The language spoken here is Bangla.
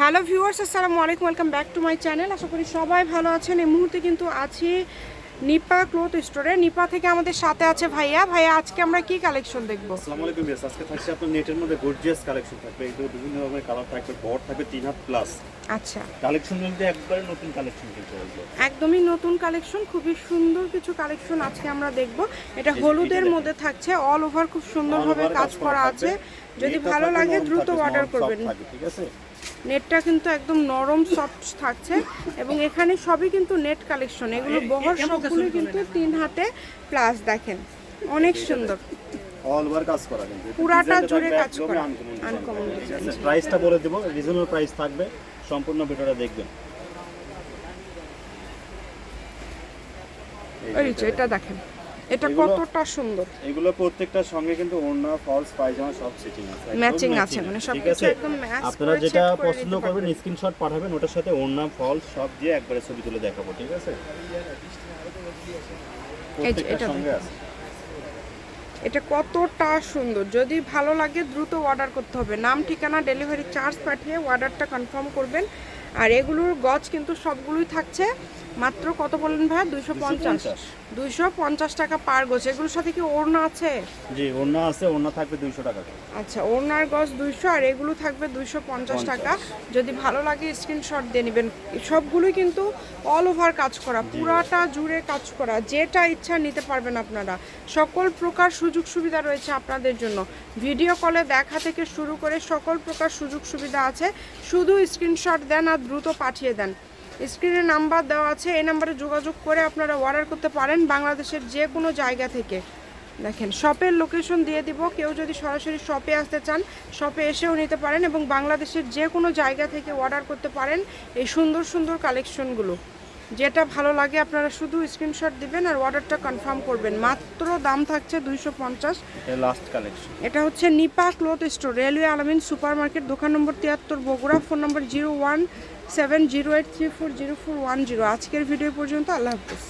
হ্যালো ভিউয়ার্স আসসালামু আলাইকুম welcome back to my channel. আশা করি সবাই ভালো আছেন। এই মুহূর্তে কিন্তু আছি নিপা ক্লোথ স্টোরে। নিপা থেকে আমাদের সাথে আছে ভাইয়া। ভাইয়া আজকে আমরা কি কালেকশন দেখব? আসসালামু আলাইকুম বেশ আজকে থাকছে আপনার নেটের মধ্যে গর্জিয়াস কালেকশন থাকবে। এগুলো বিভিন্ন রকমের কালার থাকবে বড় থাকবে তিন হাত প্লাস আচ্ছা। কালেকশন বলতে একবারে নতুন কালেকশন কিন্তু একদমই নতুন কালেকশন খুবই সুন্দর কিছু কালেকশন আজকে আমরা দেখব। এটা হলুদের মধ্যে থাকছে অল ওভার খুব সুন্দরভাবে কাজ করা আছে। যদি ভালো লাগে দ্রুত অর্ডার করবেন। ঠিক আছে? নেটটা কিন্তু একদম নরম সফট থাকছে এবং এখানে সবই কিন্তু নেট কালেকশন এগুলো বহর সবগুলো কিন্তু তিন হাতে প্লাস দেখেন অনেক সুন্দর। অল ওভার কাজ করা কিন্তু। পুরাটা জুড়ে কাজ করা। আছে প্রাইসটা বলে দেব রিজনেবল প্রাইস থাকবে সম্পূর্ণ ভিডিওটা দেখবেন। এই যে এটা দেখেন। এটা কতটা সুন্দর। এগুলো প্রত্যেকটার সঙ্গে কিন্তু ওড়না ফলস পায়জামা সব সেটিং আছে। ম্যাচিং আছে মানে ঠিক সবকিছু আছে? একদম ম্যাচ আপনারা যেটা পছন্দ করবেন স্ক্রিনশট পাঠাবেন ওটার সাথে ওড়না ফলস সব দিয়ে একবারে ছবি তুলে দেখাবো ঠিক আছে? এটা সঙ্গে আছে। এটা কতটা সুন্দর। যদি ভালো লাগে দ্রুত অর্ডার করতে হবে। নাম ঠিকানা ডেলিভারি চার্জ পাঠিয়ে অর্ডারটা কনফার্ম করবেন। আর এগুলোর গজ কিন্তু সবগুলোই থাকছে। মাত্র কত বললেন ভাই? দুইশো পঞ্চাশ। দুইশো পঞ্চাশ। টাকা পার গজ এগুলোর সাথে কি ওড়না আছে? জি ওড়না আছে ওড়না থাকবে দুইশো টাকা আচ্ছা ওড়নার গজ দুইশো আর এগুলো থাকবে দুইশো পঞ্চাশ টাকা। যদি ভালো লাগে স্ক্রিনশট দিয়ে নেবেন। সবগুলোই কিন্তু অল ওভার কাজ করা পুরাটা জুড়ে কাজ করা। যেটা ইচ্ছা নিতে পারবেন আপনারা। সকল প্রকার সুযোগ সুবিধা রয়েছে আপনাদের জন্য। ভিডিও কলে দেখা থেকে শুরু করে সকল প্রকার সুযোগ সুবিধা আছে। শুধু স্ক্রিনশট দেন আর দ্রুত পাঠিয়ে দেন। স্ক্রিনে নাম্বার দেওয়া আছে, এই নাম্বারে যোগাযোগ করে আপনারা অর্ডার করতে পারেন বাংলাদেশের যে কোনো জায়গা থেকে। দেখেন শপের লোকেশন দিয়ে দিব। কেউ যদি সরাসরি শপে আসতে চান শপে এসেও নিতে পারেন এবং বাংলাদেশের যে কোনো জায়গা থেকে অর্ডার করতে পারেন এই সুন্দর সুন্দর কালেকশনগুলো যেটা ভালো লাগে আপনারা শুধু স্ক্রিনশট দিবেন আর অর্ডারটা কনফার্ম করবেন। মাত্র দাম থাকছে দুইশো পঞ্চাশ। লাস্ট কালেকশন এটা হচ্ছে Nipa cloth store railway Alamin super market দোকান নম্বর তিয়াত্তর Bogura. Phone number zero one seven zero eight three four zero four one zero. আজকের ভিডিও পর্যন্ত আল্লাহ হাফিজ।